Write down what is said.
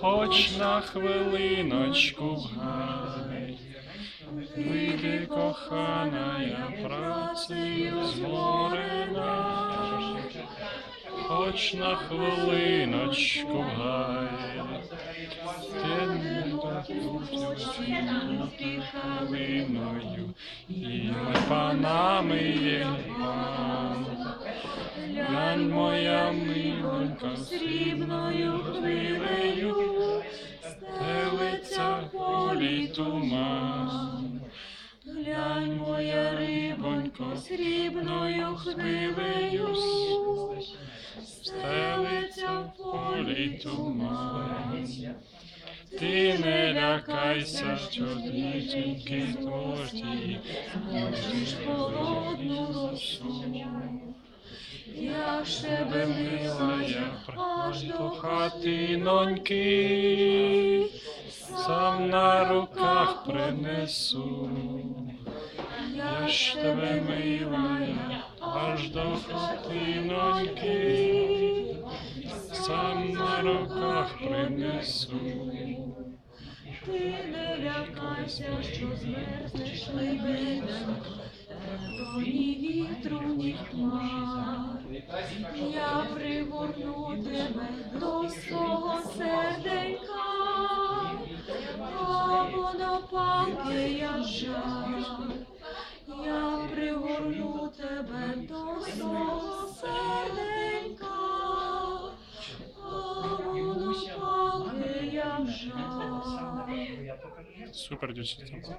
хоч на хвилиночку в гай. Вийди, кохана, я працею зморена, хоч на хвилиночку гай. Ти не допустив хвилиною, і панами є пан. Моя срібною хвилею, стелиться в полі туман. Глянь, моя рибонько, срібною хвилею, стелиться в полі туман. Ти не лякайся, чорніченьки творті, можеш холодну росу. Я ж тебе мила, аж до хатиноньки, сам на руках принесу. Я ж тебе мила, я аж до хатиноньки, сам на руках принесу. Ти не лякайся, що змерзнеш лебеденько, тепло ні вітру, ні хмар. Я пригорну тебе до свого серденька, а воно палке, як жар. Я пригорну тебе до свого серденька, а воно палке, як жар. Супер, дівчата.